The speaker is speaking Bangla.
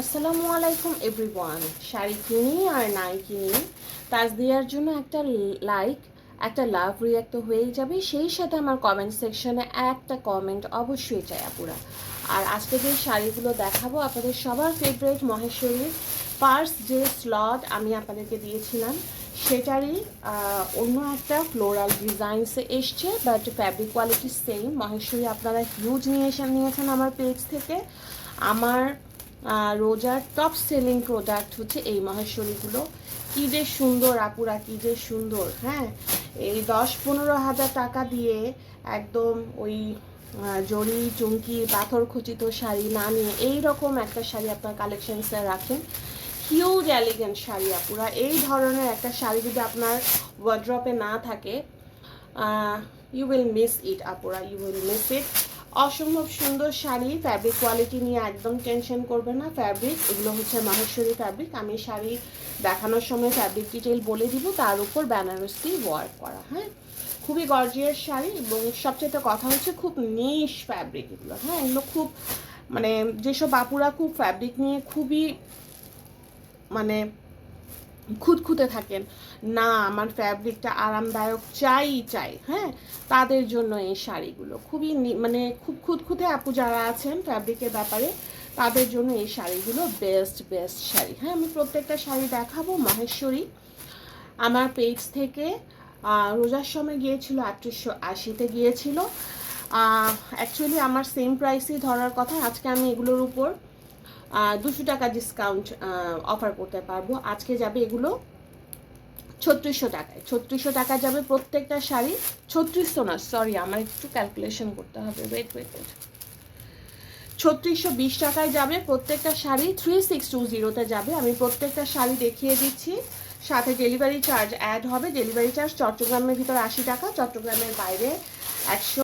আসসালামু আলাইকুম এভরিওয়ান শাড়ি কিনি আর নাই কিনি তাজ দেওয়ার জন্য একটা লাইক একটা লাভ রিয়াক্ট হয়েই যাবে। সেই সাথে আমার কমেন্ট সেকশনে একটা কমেন্ট অবশ্যই চাই আপুরা। আর আজকে যে শাড়িগুলো দেখাবো, আপনাদের সবার ফেভারিট মহেশ্বরীর পার্স যে স্লট আমি আপনাদেরকে দিয়েছিলাম, সেটারই অন্য একটা ফ্লোরাল ডিজাইনসে এসছে but fabric quality same Maheshwari আপনারা হিউজ নিয়ে এসে নিয়েছেন আমার পেজ থেকে। আমার রোজার টপ সেলিং প্রোডাক্ট হচ্ছে এই মহেশ্বরীগুলো। কী যে সুন্দর আপুরা, কী যে সুন্দর হ্যাঁ? এই দশ পনেরো হাজার টাকা দিয়ে একদম ওই জরি চুমকি, পাথর খচিত শাড়ি না নিয়ে এই রকম একটা শাড়ি আপনার কালেকশনসে রাখেন। হিউজ এলিগেন্ট শাড়ি আপুরা। এই ধরনের একটা শাড়ি যদি আপনার ওয়ার্ড্রপে না থাকে ইউ উইল মিস ইট আপুরা। ইউ উইল মিস ইট অসম্ভব সুন্দর শাড়ি ফ্যাব্রিক কোয়ালিটি নিয়ে একদম টেনশন করবে না। ফ্যাব্রিক এগুলো হচ্ছে মাহেশ্বরী ফ্যাব্রিক আমি শাড়ি দেখানোর সময় ফ্যাব্রিক ডিটেল বলে দিব, তার উপর বেনারসি ওয়ার্ক করা হ্যাঁ? খুবই গর্জিয়াস শাড়ি এবং সবচেয়ে কথা হচ্ছে খুব নিশ ফ্যাব্রিক এগুলো হ্যাঁ? এগুলো খুব মানে যেসব আপুরা খুব ফ্যাব্রিক নিয়ে খুবই মানে খুঁতখুঁতে থাকেন। না, আমার ফ্যাব্রিকটা আরামদায়ক, চাই চাই। হ্যাঁ? তাদের জন্য এই শাড়িগুলো। খুবই মানে খুব খুঁতখুঁতে আপু যারা আছেন ফ্যাব্রিকের ব্যাপারে, তাদের জন্য এই শাড়িগুলো বেস্ট বেস্ট শাড়ি। হ্যাঁ আমি প্রত্যেকটা শাড়ি দেখাবো, মহেশ্বরী। আমার পেজ থেকে রোজার সময় গিয়েছিল, আটত্রিশশো আশিতে গিয়েছিল। অ্যাকচুয়ালি আমার সেম প্রাইসই ধরার কথা, আজকে আমি এগুলোর উপর দুশো টাকা ডিসকাউন্ট অফার করতে পারব। আজকে যাবে এগুলো ছত্রিশশো টাকায়। ছত্রিশশো টাকা যাবে প্রত্যেকটা শাড়ি। ছত্রিশশো না সরি আমার একটু ক্যালকুলেশন করতে হবে। ওয়েট ওয়েট ওয়েট ছত্রিশশো বিশ টাকায় যাবে প্রত্যেকটা শাড়ি। থ্রি সিক্স টু জিরোতে যাবে। আমি প্রত্যেকটা শাড়ি দেখিয়ে দিচ্ছি। সাথে ডেলিভারি চার্জ অ্যাড হবে। ডেলিভারি চার্জ চট্টগ্রামের ভিতরে আশি টাকা, চট্টগ্রামের বাইরে একশো